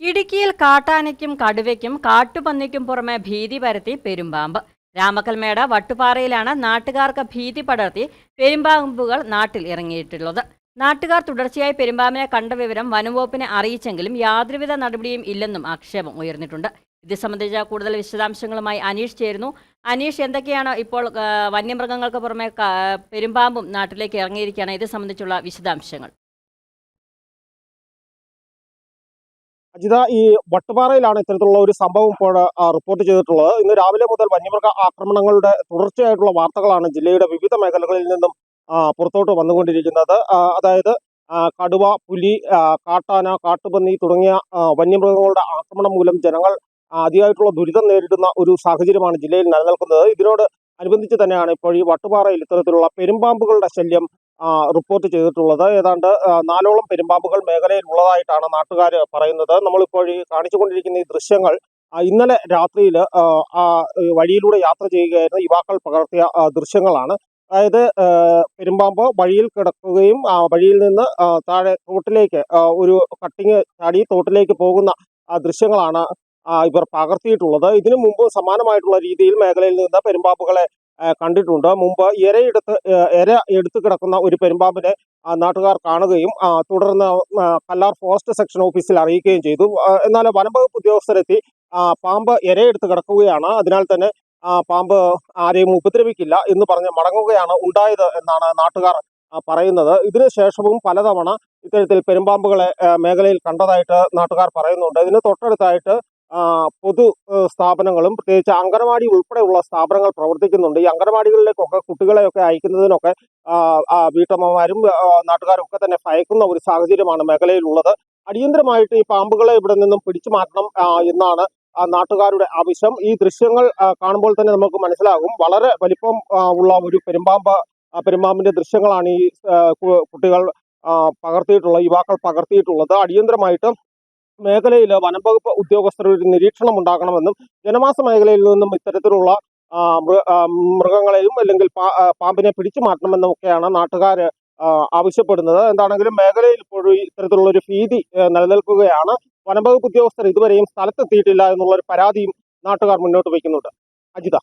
ഇടുക്കിയിൽ കാട്ടാനയ്ക്കും കടുവയ്ക്കും കാട്ടുപന്നിക്കും പുറമെ ഭീതി പരത്തി പെരുമ്പാമ്പ്. രാമക്കൽമേട വട്ടുപാറയിലാണ് നാട്ടുകാർക്ക് ഭീതി പടർത്തി പെരുമ്പാമ്പുകൾ നാട്ടിൽ ഇറങ്ങിയിട്ടുള്ളത്. നാട്ടുകാർ തുടർച്ചയായി പെരുമ്പാമ്പിനെ കണ്ട വിവരം വനംവകുപ്പിനെ അറിയിച്ചെങ്കിലും യാതൊരുവിധ നടപടിയും ഇല്ലെന്നും ആക്ഷേപം ഉയർന്നിട്ടുണ്ട്. ഇത് സംബന്ധിച്ച കൂടുതൽ വിശദാംശങ്ങളുമായി അനീഷ് ചേരുന്നു. അനീഷ് എന്തൊക്കെയാണ് ഇപ്പോൾ വന്യമൃഗങ്ങൾക്ക് പുറമെ പെരുമ്പാമ്പും നാട്ടിലേക്ക് ഇറങ്ങിയിരിക്കുകയാണ്? ഇത് സംബന്ധിച്ചുള്ള വിശദാംശങ്ങൾ. അജിത ഈ വട്ടുപാറയിലാണ് ഇത്തരത്തിലുള്ള ഒരു സംഭവം ഇപ്പോൾ റിപ്പോർട്ട് ചെയ്തിട്ടുള്ളത്. ഇന്ന് രാവിലെ മുതൽ വന്യമൃഗ ആക്രമണങ്ങളുടെ തുടർച്ചയായിട്ടുള്ള വാർത്തകളാണ് ജില്ലയുടെ വിവിധ മേഖലകളിൽ നിന്നും പുറത്തോട്ട് വന്നുകൊണ്ടിരിക്കുന്നത്. അതായത് കടുവ പുലി കാട്ടാന കാട്ടുപന്നി തുടങ്ങിയ വന്യമൃഗങ്ങളുടെ ആക്രമണം മൂലം ജനങ്ങൾ അതിയായിട്ടുള്ള ദുരിതം നേരിടുന്ന ഒരു സാഹചര്യമാണ് ജില്ലയിൽ നിലനിൽക്കുന്നത്. ഇതിനോട് അനുബന്ധിച്ച് തന്നെയാണ് ഇപ്പോൾ ഈ വട്ടുപാറയിൽ ഇത്തരത്തിലുള്ള പെരുമ്പാമ്പുകളുടെ ശല്യം റിപ്പോർട്ട് ചെയ്തിട്ടുള്ളത്. ഏതാണ്ട് നാലോളം പെരുമ്പാമ്പുകൾ മേഖലയിൽ ഉള്ളതായിട്ടാണ് നാട്ടുകാർ പറയുന്നത്. നമ്മളിപ്പോൾ ഈ കാണിച്ചുകൊണ്ടിരിക്കുന്ന ഈ ദൃശ്യങ്ങൾ ഇന്നലെ രാത്രിയിൽ വഴിയിലൂടെ യാത്ര ചെയ്യുകയായിരുന്ന യുവാക്കൾ പകർത്തിയ ദൃശ്യങ്ങളാണ്. അതായത് പെരുമ്പാമ്പ് വഴിയിൽ കിടക്കുകയും വഴിയിൽ നിന്ന് താഴെ തോട്ടിലേക്ക് ഒരു കട്ടിങ് ചാടി തോട്ടിലേക്ക് പോകുന്ന ദൃശ്യങ്ങളാണ് ഇവർ പകർത്തിയിട്ടുള്ളത്. ഇതിനു മുമ്പ് സമാനമായിട്ടുള്ള രീതിയിൽ മേഖലയിൽ നിന്ന് പെരുമ്പാമ്പുകളെ കണ്ടിട്ടുണ്ട്. മുമ്പ് ഇരയെടുത്ത് ഇര എടുത്തു കിടക്കുന്ന ഒരു പെരുമ്പാമ്പിനെ നാട്ടുകാർ കാണുകയും തുടർന്ന് കല്ലാർ ഫോറസ്റ്റ് സെക്ഷൻ ഓഫീസിൽ അറിയിക്കുകയും ചെയ്തു. എന്നാൽ വനംവകുപ്പ് ഉദ്യോഗസ്ഥരെത്തി പാമ്പ് ഇരയെടുത്ത് കിടക്കുകയാണ്. അതിനാൽ തന്നെ പാമ്പ് ആരെയും ഉപദ്രവിക്കില്ല എന്ന് പറഞ്ഞ് മടങ്ങുകയാണ് ഉണ്ടായത് എന്നാണ് നാട്ടുകാർ പറയുന്നത്. ഇതിനു ശേഷവും പലതവണ ഇത്തരത്തിൽ പെരുമ്പാമ്പുകളെ മേഖലയിൽ കണ്ടതായിട്ട് നാട്ടുകാർ പറയുന്നുണ്ട്. ഇതിന് തൊട്ടടുത്തായിട്ട് പൊതു സ്ഥാപനങ്ങളും പ്രത്യേകിച്ച് അംഗനവാടി ഉൾപ്പെടെയുള്ള സ്ഥാപനങ്ങൾ പ്രവർത്തിക്കുന്നുണ്ട്. ഈ അംഗനവാടികളിലേക്കൊക്കെ കുട്ടികളെയൊക്കെ അയക്കുന്നതിനൊക്കെ വീട്ടമ്മമാരും നാട്ടുകാരും ഒക്കെ തന്നെ ഭയക്കുന്ന ഒരു സാഹചര്യമാണ് മേഖലയിലുള്ളത്. അടിയന്തരമായിട്ട് ഈ പാമ്പുകളെ ഇവിടെ നിന്നും പിടിച്ചു മാറ്റണം എന്നാണ് നാട്ടുകാരുടെ ആവശ്യം. ഈ ദൃശ്യങ്ങൾ കാണുമ്പോൾ തന്നെ നമുക്ക് മനസ്സിലാകും. വളരെ വലിപ്പം ഉള്ള ഒരു പെരുമ്പാമ്പ് പെരുമ്പാമ്പിന്റെ ദൃശ്യങ്ങളാണ് ഈ കുട്ടികൾ പകർത്തിയിട്ടുള്ളത് യുവാക്കൾ പകർത്തിയിട്ടുള്ളത്. അടിയന്തരമായിട്ട് മേഖലയിൽ വനംവകുപ്പ് ഉദ്യോഗസ്ഥർ ഒരു നിരീക്ഷണം ഉണ്ടാക്കണമെന്നും ജനവാസ മേഖലയിൽ നിന്നും ഇത്തരത്തിലുള്ള മൃഗങ്ങളെയും അല്ലെങ്കിൽ പാമ്പിനെ പിടിച്ചു മാറ്റണമെന്നും ഒക്കെയാണ് നാട്ടുകാർ ആവശ്യപ്പെടുന്നത്. എന്താണെങ്കിലും മേഖലയിൽ ഇപ്പോഴും ഇത്തരത്തിലുള്ള ഒരു ഭീതി നിലനിൽക്കുകയാണ്. വനംവകുപ്പ് ഉദ്യോഗസ്ഥർ ഇതുവരെയും സ്ഥലത്തെത്തിയിട്ടില്ല എന്നുള്ള ഒരു പരാതിയും നാട്ടുകാർ മുന്നോട്ട് വയ്ക്കുന്നുണ്ട്. അജിത.